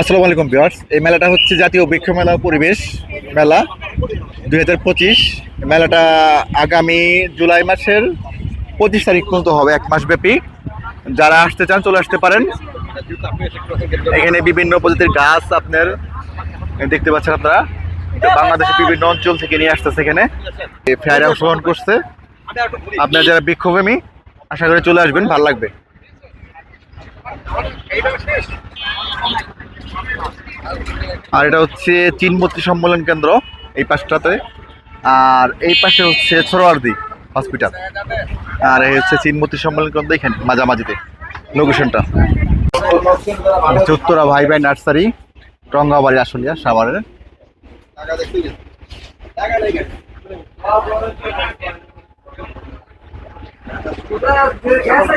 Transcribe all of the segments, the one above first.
আসসালামু আলাইকুম ভিউয়ার্স। এই মেলাটা হচ্ছে জাতীয় বৃক্ষ মেলা পরিবেশ মেলা দুই হাজার পঁচিশ। মেলাটা আগামী জুলাই মাসের পঁচিশ তারিখ পর্যন্ত হবে, এক মাস ব্যাপী। যারা আসতে চান, চলে আসতে পারেন। এখানে বিভিন্ন প্রজাতির গাছ আপনার দেখতে পাচ্ছেন আপনারা। বাংলাদেশের বিভিন্ন অঞ্চল থেকে নিয়ে আসতেছে এখানে। ফেয়ারে অংশগ্রহণ করছে। আপনারা যারা বৃক্ষপ্রেমী, আশা করি চলে আসবেন, ভালো লাগবে। আর এটা হচ্ছে চীনমূর্তি সম্মেলন কেন্দ্র এই পাশটাতে। আর এই পাশে হচ্ছে সরোয়ার্দি হসপিটাল। আর এই হচ্ছে চীনমূর্তি সম্মেলন কেন্দ্র এখানে, মাঝামাঝিতে লোকেশনটা হচ্ছে উত্তরা ভাই ভাই নার্সারি টঙ্গাবাড়ি আশুলিয়া, সাভারের।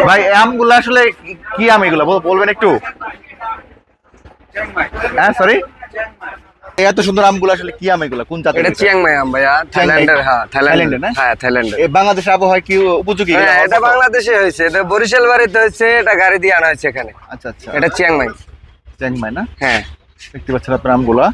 ভাই এই আমগুলো আসলে কি- আম এগুলো? বলবেন একটু। হ্যাঁ সরি এত সুন্দর আমগুলো আসলে কি আম এগুলো? কোন জাতের এটা? চিয়াংমাই আম ভাইয়া থাইল্যান্ডের হ্যাঁ থাইল্যান্ডের না? হ্যাঁ থাইল্যান্ডের এ বাংলাদেশের আবহাওয়া কি উপযোগী? হ্যাঁ এটা বাংলাদেশে হয়েছে। এটা বরিশাল বাড়িতে হয়েছে এটা গাড়ি দিয়ে আনা হয়েছে এখানে। আচ্ছা আচ্ছা। এটা চিয়াংমাই চ্যাংমাই না? হ্যাঁ। দেখতে পাচ্ছেন আপনার আমগুলা।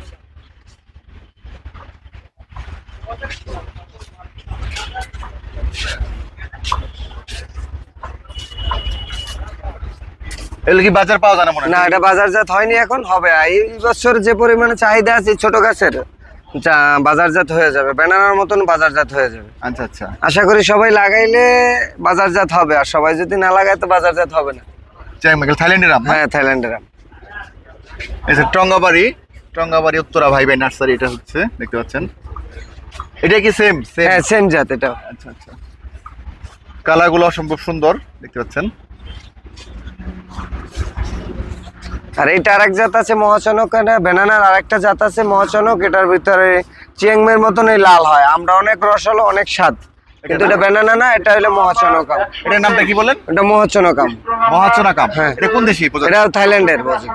এগুলো কি বাজার পাওয়া যায় না মনে না এটা বাজারজাত হয়নি এখন হবে। এই বছর যে পরিমাণে চাহিদা আছে ছোট গাছের যা বাজারজাত হয়ে যাবে। ব্যানানার মতন বাজারজাত হয়ে যাবে। আচ্ছা আচ্ছা। আশা করি সবাই লাগাইলে বাজারজাত হবে আর সবাই যদি না লাগায় তো বাজারজাত হবে না। চ্যাংমাই এগুলো থাইল্যান্ডের আম হ্যাঁ থাইল্যান্ডের আম। এই যে টঙ্গাবাড়ি টঙ্গাবাড়ি উত্তরা ভাই ভাই নার্সারি এটা হচ্ছে দেখতে পাচ্ছেন। এটা কি সেম সেম হ্যাঁ সেম জাত এটা আচ্ছা আচ্ছা। কালারগুলো অসম্ভব সুন্দর দেখতে পাচ্ছেন। আর এইটা আরেক জাত আছে মহাচনক এটা ব্যানানার আরেকটা জাত আছে মহাচনক এটার ভিতরে চিয়াংমের মতন এই লাল হয় আমরা অনেক রসালো অনেক স্বাদ কিন্তু এটা ব্যানানা না এটা হলো মহাচনক আম এটার নামটা কি বলেন এটা মহাচনক আম হ্যাঁ। এটা কোন দেশি? এটা থাইল্যান্ডের প্রজাতি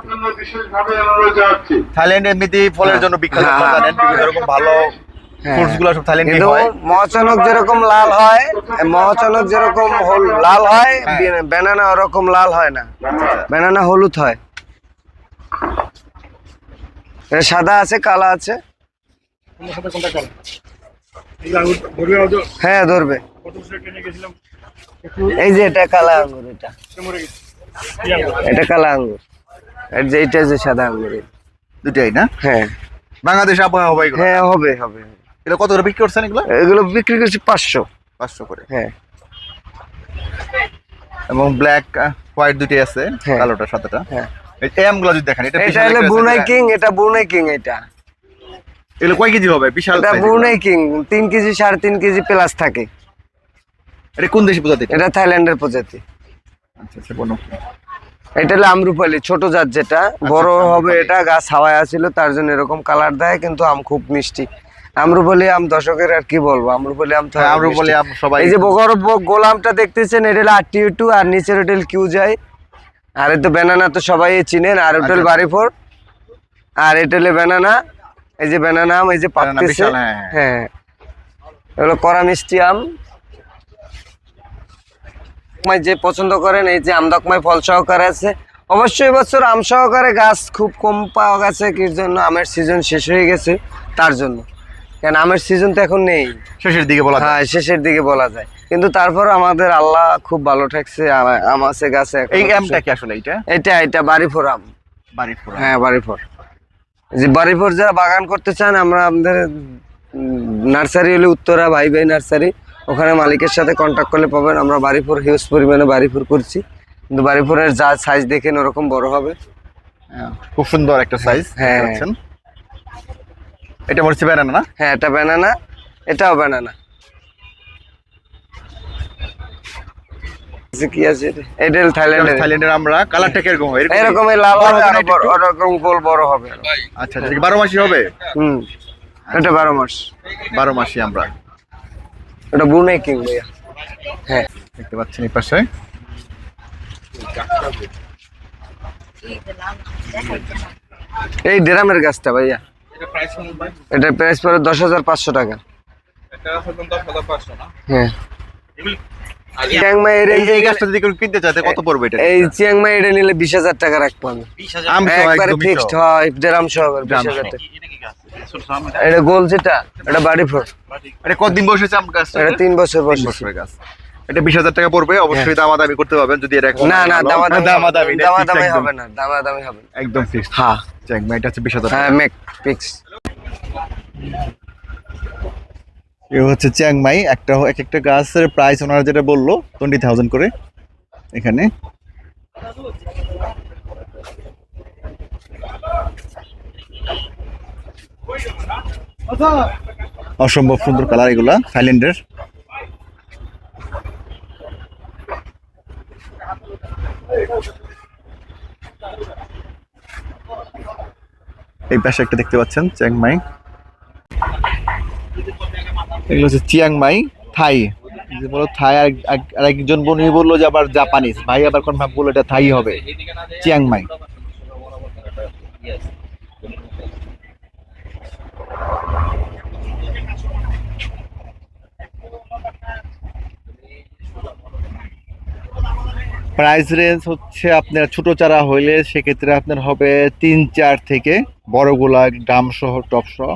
থাইল্যান্ড ফলের জন্য বিখ্যাত হ্যাঁ, আপনারা। জানেন বিভিন্ন রকম ভালো। ফ্রুটসগুলো সব থাইল্যান্ডে হয়। মহাচনক যেরকম লাল হয় মহাচনক যেরকম লাল হয় হ্যাঁ। ব্যানানা ওরকম লাল হয় না। ব্যানানা হলুদ হয়। সাদা আছে কালা আছে। হ্যাঁ ধরবে। এই যে এটা কালা আঙ্গুর এটা। এটা কালা আঙ্গুর। আর যে এটা যে সাদা আঙ্গুর। দুটাই না? হ্যাঁ। বাংলাদেশ আবহাওয়া হবে হ্যাঁ হবে হবে। এটা কত করে বিক্রি করছেন এগুলো? এগুলো বিক্রি করছি পাঁচশো। পাঁচশো করে। হ্যাঁ। এবং ব্ল্যাক হোয়াইট দুটোই আছে হ্যাঁ। কালোটা সাদাটা। হ্যাঁ। এই আমগুলো যদি দেখেন এটা এটা হলো বুনাই কিং এটা বুনাই কিং এটা। এগুলো কয় কেজি হবে? বিশাল এটা বুনাই কিং তিন কেজি সাড়ে তিন কেজি প্লাস থাকে। এটা কোন দেশি প্রজাতি এটা? থাইল্যান্ডের প্রজাতি। আচ্ছা আচ্ছা বলো এটা হলো আমরুপালি ছোট জাত যেটা। বড় আচ্ছা, হবে এটা গাছ হাওয়ায় আছিল তার জন্য এরকম কালার দেয় কিন্তু আম খুব মিষ্টি। আমরুপালি আম দশকের আর কি বলব? আমরুপালি আম তো হ্যাঁ, অনেক আমরুপালি মিষ্টি। আম সবাই এই যে বগর গোলামটা দেখতেছেন এটা হলো আরটি টু আর নিচের হোটেল কিউ যায় আর তো ব্যানানা তো সবাই চিনেন আর হোটেল আচ্ছা। বাড়িফোর। আর এটা হলো ব্যানানা এই যে ব্যানানা আম এই যে পাকতেছে। হ্যাঁ, হ্যাঁ। এগুলো কড়া মিষ্টি আম। যে পছন্দ করেন এই যে আমদকমাই ফল সহকারে আছে। অবশ্যই বছর আম সহকারে গাছ খুব কম পাওয়া গেছে কি জন্য আমের সিজন শেষ হয়ে গেছে তার জন্য। কেন আমের সিজন তো এখন নেই। শেষের দিকে বলা হ্যাঁ শেষের দিকে বলা যায়। কিন্তু তারপর আমাদের আল্লাহ খুব ভালো ঠেকছে আম- আম আছে গাছে এই। আমটা কি আসলে এটা এটা এটা বাড়িফোর আম। বাড়ির পুরা হ্যাঁ বাড়িফোর। যে বাড়িফোর যারা বাগান করতে চান আমরা আমাদের নার্সারি হলে উত্তরা ভাই ভাই নার্সারি ওখানে মালিকের সাথে কন্ট্যাক্ট করলে পাবেন। আমরা বাড়িপুর হিউজ পরিমাণে বাড়িপুর করছি। কিন্তু বাড়িপুরের যা সাইজ দেখেন ওরকম বড় হবে। খুব সুন্দর একটা সাইজ হ্যাঁ। এটা হচ্ছে ব্যানানা না? হ্যাঁ এটা ব্যানানা এটাও ব্যানানা কি আছে এটা? এটা থাইল্যান্ডের থাইল্যান্ডের আমরা। কালারটা কীরকম হয় এরকম লাল আর গোল বড় হবে। আচ্ছা আচ্ছা হবে? হুম এটা বারো মাস। বারো মাসি আমরা। এটা বুনে কিং ভাইয়া। হ্যাঁ। দেখতে পাচ্ছেন এই পাশে। এই ড্রামের গাছটা ভাইয়া। এটার প্রাইস পড়ে দশ হাজার পাঁচশো টাকা। হ্যাঁ। চিয়াংমাই এডে এই এই গাছটা যদি কেউ কিনতে চায় কত পড়বে এটা এই চিয়াংমাই এডে নিলে বিশ হাজার টাকা রাখব আমি। একবারে ফিক্সড হয় ড্রাম সহ বিশ হাজার টাকা। এটা গোল যেটা এটা বাড়ি ফোর। এটা কতদিন আম এটা তিন বছর বছরের গাছ। এটা বিশ হাজার টাকা পড়বে অবশ্যই দামাদামি করতে পারবেন যদি এটা না না দামাদামি দামাদামি এটা দামাদামি হবে না দামাদামি হবে একদম ফিক্সড হ্যাঁ। চ্যাংমা এটা হচ্ছে বিশ হাজার হ্যাঁ মেক ফিক্স এ হচ্ছে চ্যাংমাই একটা এক একটা গাছের প্রাইস ওনারা যেটা বলল টোয়েন্টি থাউজেন্ড করে এখানে। অসম্ভব সুন্দর কালার এগুলা থাইল্যান্ডের এই পাশে একটা দেখতে পাচ্ছেন চ্যাংমাই এগুলো হচ্ছে চিয়াংমাই থাই। যে বলো থাই, আর একজন বনি বলল যে আবার জাপানিজ। ভাই, আবার কনফার্ম বলল এটা থাই হবে। চিয়াংমাই প্রাইস রেঞ্জ হচ্ছে আপনার ছোট চারা হইলে সেক্ষেত্রে আপনার হবে তিন চার থেকে বড়গুলা ডাম সহ, টপ সহ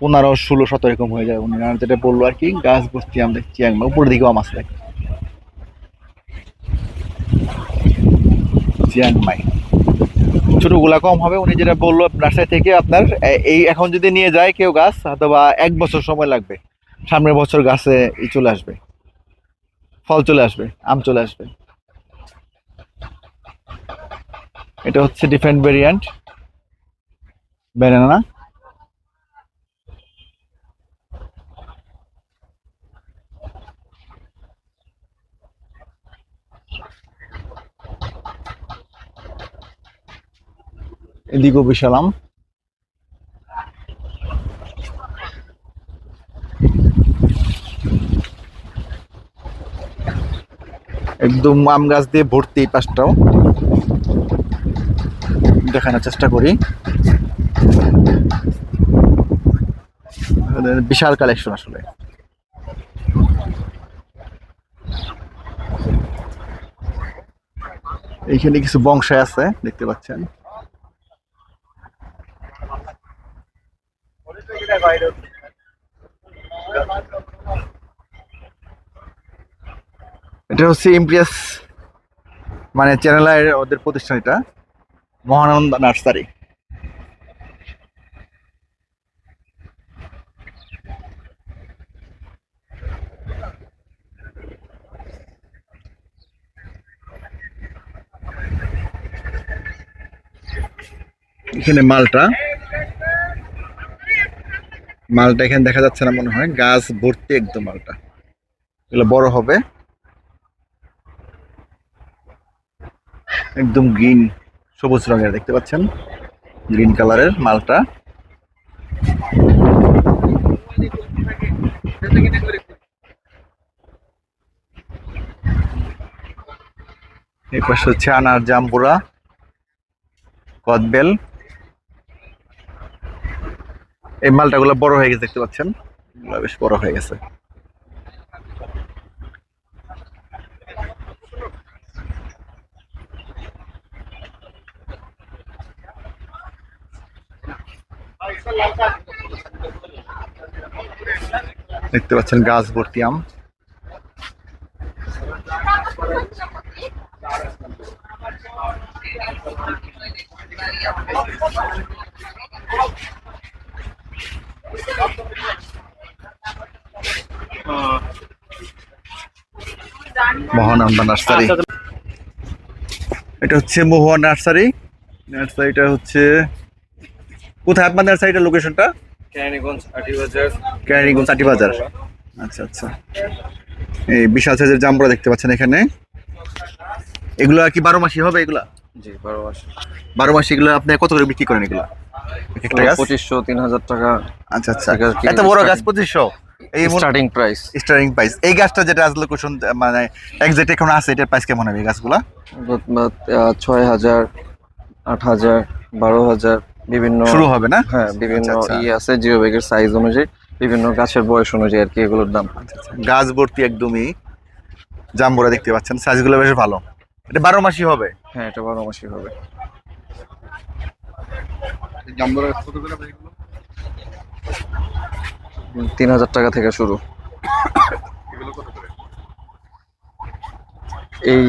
পনেরো, ষোলো, সতেরো এরকম হয়ে যায় উনি যেটা বলল আর কি, গাছ বস্তি আমরা চিয়াংমা উপরের দিকেও মাছ থাকে চিয়াংমাই ছোটগুলা কম হবে, উনি যেটা বলল নার্সারি থেকে আপনার এই এখন যদি নিয়ে যায় কেউ গাছ, অথবা এক বছর সময় লাগবে। সামনের বছর গাছে চলে আসবে। ফল চলে আসবে, আম চলে আসবে। এটা হচ্ছে ডিফারেন্ট ভেরিয়েন্ট ব্যানানা এদিকেও বিশাল আম। একদম আম গাছ দিয়ে ভর্তি এই পাশটাও। দেখানোর চেষ্টা করি। বিশাল কালেকশন আসলে। এইখানে কিছু বংশায় আছে, দেখতে পাচ্ছেন। এটা হচ্ছে ইমপ্রিয়াস মানে চ্যানেলের ওদের প্রতিষ্ঠান এটা। মহানন্দ নার্সারি। এখানে মালটা। মালটা এখানে দেখা যাচ্ছে না মনে হয়, গাছ ভর্তি একদম মালটা। এগুলো বড় হবে। একদম গ্রিন। সবুজ রঙের দেখতে পাচ্ছেন। গ্রিন কালারের মালটা। এই পাশে হচ্ছে আনার জাম্বুরা, কদবেল। এই মালটাগুলো বড় হয়ে গেছে, দেখতে পাচ্ছেন? বেশ বড় হয়ে গেছে। দেখতে পাচ্ছেন গাছ ভর্তি আম। মহানন্দা নার্সারি। এটা হচ্ছে মহুয়া নার্সারি। নার্সারিটা হচ্ছে কোথায় আপনার নার্সারিটা লোকেশনটা কেরানীগঞ্জ আটি বাজার কেরানীগঞ্জ চাটি বাজার। আচ্ছা আচ্ছা। এই বিশাল সাইজের জাম্বুরা দেখতে পাচ্ছেন এখানে। এগুলো কি বারো মাসি হবে এগুলা? জি বারো মাস। বারো মাসি এগুলো আপনি কত করে বিক্রি করেন এগুলা? একটা গাছ? পঁচিশশো তিন হাজার টাকা। আচ্ছা আচ্ছা। এত বড় গাছ পঁচিশশো? এই স্টার্টিং প্রাইস স্টারিং প্রাইস এই গাছটা যেটা আজ লোকেশন মানে একজ্যাক্ট এখন আছে এটার প্রাইস কেমন হবে এই গাছগুলা? ছয় হাজার আট হাজার বারো হাজার বিভিন্ন শুরু হবে না? হ্যাঁ বিভিন্ন আচ্ছা, আচ্ছা। ই আছে জিও ব্যাগের সাইজ অনুযায়ী। বিভিন্ন গাছের বয়স অনুযায়ী আর কি এগুলোর দাম। গাছ ভর্তি একদমই জাম্বুরা দেখতে পাচ্ছেন সাইজগুলো বেশ ভালো। এটা বারো মাসই হবে। হ্যাঁ এটা বারো মাসি হবে। তিন হাজার টাকা থেকে শুরু। এই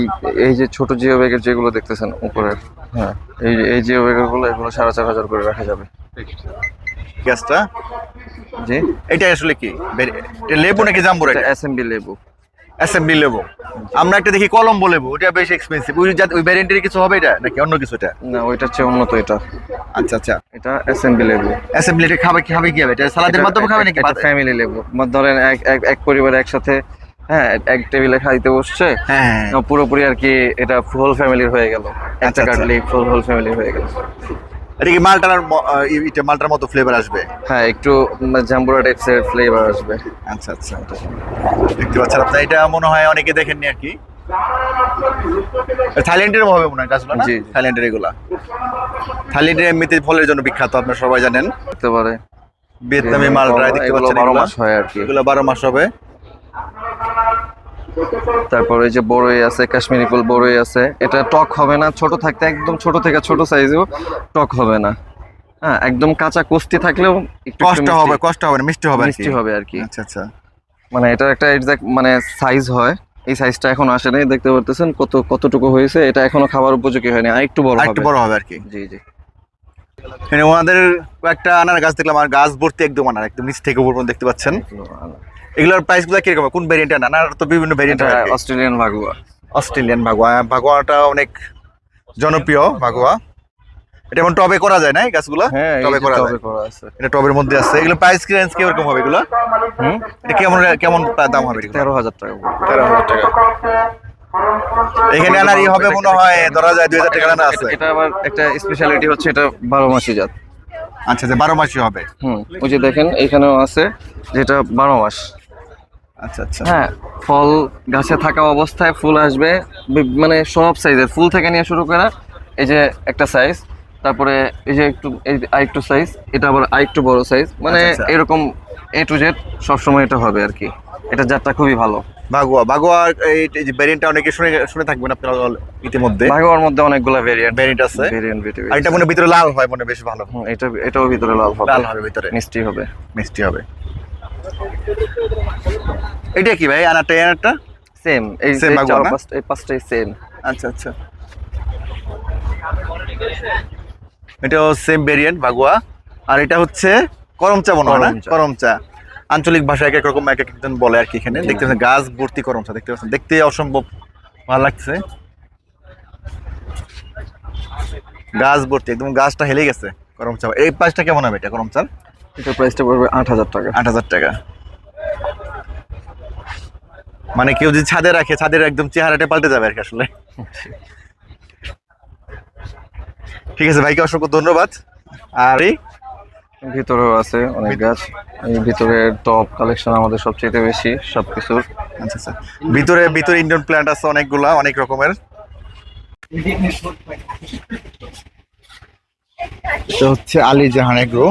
এই যে ছোট জিও ব্যাগের যেগুলো দেখতেছেন উপরে হ্যাঁ এই এই জিও ব্যাগেরগুলো এগুলো সাড়ে চার হাজার করে রাখা যাবে। গ্যাসটা? জি। এটা আসলে কি? লেবু নাকি জাম্বুরা এটা অ্যাসেম্বলি লেবু। অ্যাসেম্বলি লেবু। আমরা একটা দেখি কলম্বো লেবু ওটা বেশ এক্সপেন্সিভ ওই জাত- ওই ভ্যারিয়েন্টের কিছু হবে এটা নাকি অন্য কিছু এটা? না ওইটার চেয়ে উন্নত এটা। আচ্ছা আচ্ছা। এটা অ্যাসেম্বলি লেবু। অ্যাসেম্বলি এটা খাবে কি খাবে কি হবে? এটা সালাদের মাধ্যমে খাবে নাকি এটা ফ্যামিলি লেবু। ধরেন এক এক এক পরিবার একসাথে হ্যাঁ এক টেবিলে খাইতে বসছে হ্যাঁ হ্যাঁ, পুরোপুরি আর কি এটা ফুল ফ্যামিলির হয়ে গেল। আচ্ছা, একটা। কাটলি ফুল হোল ফ্যামিলির হয়ে গেল। এটা কি মালটার এটা মালটার মতো ফ্লেভার আসবে? হ্যাঁ একটু জাম্বুরা টাইপসের ফ্লেভার আসবে। আচ্ছা আচ্ছা। দেখতে পাচ্ছেন আপনার এটা মনে হয় অনেকে দেখেননি আর কি। থাইল্যান্ডের হবে মনে হয় গাছগুলো না। থাইল্যান্ডের এগুলা। থাইল্যান্ডের এমনিতে ফলের জন্য বিখ্যাত আপনারা সবাই জানেন। হতে পারে। ভিয়েতনামি মালটা দেখতে পাচ্ছেন বারো মাস হয় আর কি। এগুলো বারো মাস হবে। তারপরে এই যে বড়ই আছে কাশ্মীরি ফুল বড়ই আছে। এটা টক হবে না ছোট থাকতে একদম ছোট থেকে ছোট সাইজেও টক হবে না। হ্যাঁ একদম কাঁচা কুস্তি থাকলেও কষ্ট হবে কষ্ট হবে মিষ্টি হবে মিষ্টি হবে আর কি। আচ্ছা আচ্ছা। মানে এটার একটা এক্সাক্ট মানে সাইজ হয়। এই সাইজটা এখন আসে নাই দেখতে পারতেছেন কত কতটুকু হয়েছে। এটা এখনও খাবার উপযোগী হয়নি আর একটু বড় হবে একটু বড় হবে আর কি। জি জি। এখানে ওনাদের কয়েকটা আনার গাছ দেখলাম আর গাছ ভর্তি একদম আনার একদম নিচ থেকে উপর পর্যন্ত দেখতে পাচ্ছেন। এগুলোর প্রাইসগুলো কীরকম? কোন ভেরিয়েন্ট আনার? তো বিভিন্ন ভেরিয়েন্ট এটা অস্ট্রেলিয়ান ভাগুয়া। অস্ট্রেলিয়ান ভাগোয়া। ভাগোয়াটা অনেক জনপ্রিয় ভাগোয়া। এটা এমন টবে করা যায় না এই গাছগুলো? হ্যাঁ টবে করা যায়। এটা টবের মধ্যে আছে। এগুলো প্রাইস কি রেঞ্জ কীরকম হবে এগুলো? এটা কেমন কেমন দাম হবে তেরো হাজার টাকা। তেরো হাজার টাকা। এখানে আনারই হবে মনে হয় ধরা যায় দুই হাজার টাকা আনা আছে। এটা- আবার একটা স্পেশালিটি হচ্ছে এটা বারো মাসি জাত। আচ্ছা যে বারো মাসই হবে। হুম ওই যে দেখেন এখানেও আছে যেটা বারো মাস। আচ্ছা আচ্ছা। হ্যাঁ ফল গাছে থাকা অবস্থায় ফুল আসবে মানে সব সাইজের ফুল থেকে নিয়ে শুরু করে এই যে একটা সাইজ তারপরে এই যে একটু এই আরেকটু সাইজ এটা আবার আরেকটু বড় সাইজ মানে আচ্ছা, আচ্ছা। এরকম এ টু জেড সবসময় এটা হবে আর কি। এটা জাতটা খুবই ভালো। ভাগোয়া ভাগোয়া এই যে ভ্যারিয়েন্টটা অনেকে শুনে শুনে থাকবেন আপনারা ইতিমধ্যে। ভাগোয়ার মধ্যে অনেকগুলো ভেরিয়েন্ট ভ্যারিয়েন্ট আছে। আর এটা মনে ভিতরে লাল হয় মনে বেশ ভালো। এটা এটাও ভিতরে লাল হবে। লাল হবে ভিতরে। মিষ্টি হবে। মিষ্টি হবে। এটা কি ভাই আনারটা এই সেম এই ভাগোয়া না? এই পাঁচটাই সেম আচ্ছা আচ্ছা। এটাও সেম ভেরিয়েন্ট ভাগুয়া আর এটা হচ্ছে করম চা মনে হয় না করম চা। করম চা আঞ্চলিক ভাষায় এক এক রকম এক একজন বলে আর কি এখানে। দেখতে পাচ্ছেন গাছ ভর্তি করম চা দেখতে পাচ্ছেন। দেখতে অসম্ভব ভালো লাগছে। গাছ ভর্তি একদম গাছটা হেলে গেছে করম চা এই প্রাইসটা কেমন হবে এটা করম চার এটা প্রাইসটা পড়বে আট হাজার টাকা। আট হাজার টাকা। মানে কেউ যদি ছাদে রাখে ছাদের একদম চেহারাটা পাল্টে যাবে আর কি আসলে। ঠিক আছে ভাইকে অসংখ্য ধন্যবাদ। আর ভিতরেও আছে অনেক গাছ। এই ভিতরের টপ কালেকশন আমাদের সবচেয়ে বেশি সবকিছুর। আচ্ছা আচ্ছা। ভিতরে ভিতরে ইন্ডিয়ান প্ল্যান্ট আছে অনেকগুলা অনেক রকমের। এটা হচ্ছে আলী জাহান এগ্রো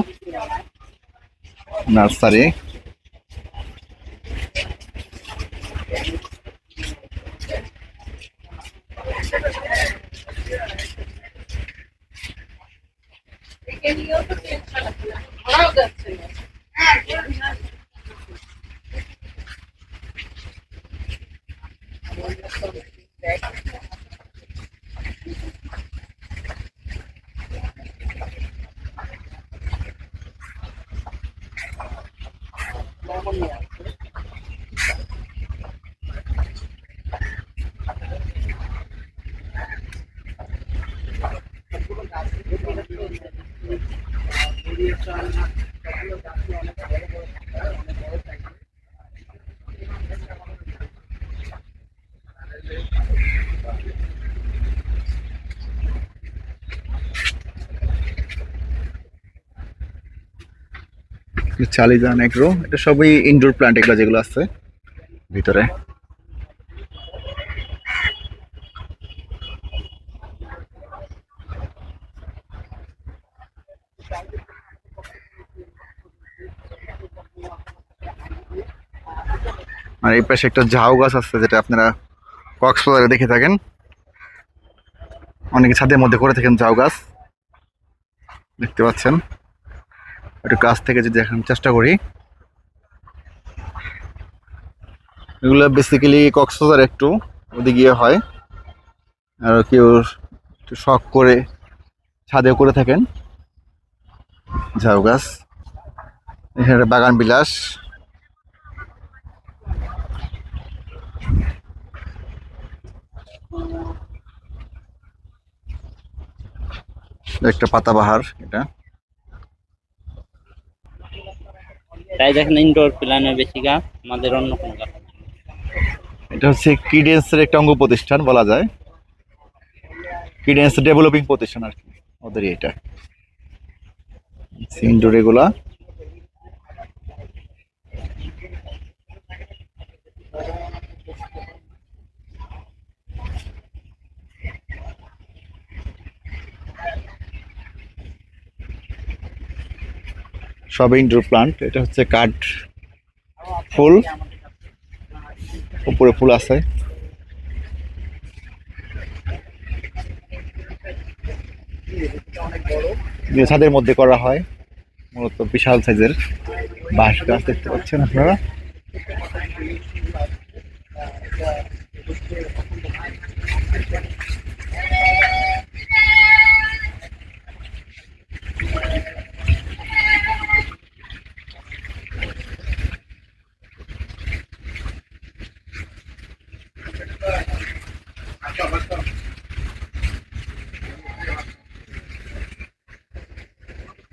নার্সারি। চালি জাহান এগ্রো এটা সবই ইনডোর প্ল্যান্ট এগুলো যেগুলো আছে ভিতরে। আর এই পাশে একটা ঝাউ গাছ আছে যেটা আপনারা কক্সবাজারে দেখে থাকেন। অনেকে ছাদের মধ্যে করে থাকেন ঝাউ গাছ। দেখতে পাচ্ছেন। একটু কাছ থেকে যদি দেখানোর চেষ্টা করি। এগুলো বেসিক্যালি কক্সবাজার একটু ওদিকে গিয়ে হয়। আর কেউ একটু শখ করে ছাদেও করে থাকেন। ঝাউ গাছ এখানে বাগান বিলাস। একটা পাতাবাহার, এটা। তাই দেখেন ইনডোর প্ল্যানের বেশি গাছ আমাদের অন্য কোনো গাছ এটা হচ্ছে কিডেন্সের একটা অঙ্গ প্রতিষ্ঠান বলা যায়। কিডেন্স ডেভেলপিং প্রতিষ্ঠান আর কি ওদেরই এটা। ইনডোর এগুলা। সব ইনডোর প্লান্ট এটা হচ্ছে কাঠ ফুল। উপরে ফুল আছে। ছাদের মধ্যে করা হয়, মূলত বিশাল সাইজের বাঁশ গাছ দেখতে পাচ্ছেন আপনারা।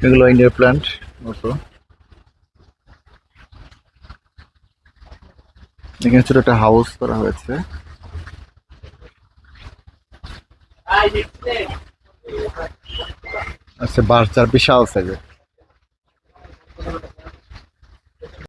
এগুলো ইন্ডিয়ার প্ল্যান্ট মতো এখানে ছোট একটা হাউস করা হয়েছে। আচ্ছা বাস চার বিশাল সাইজের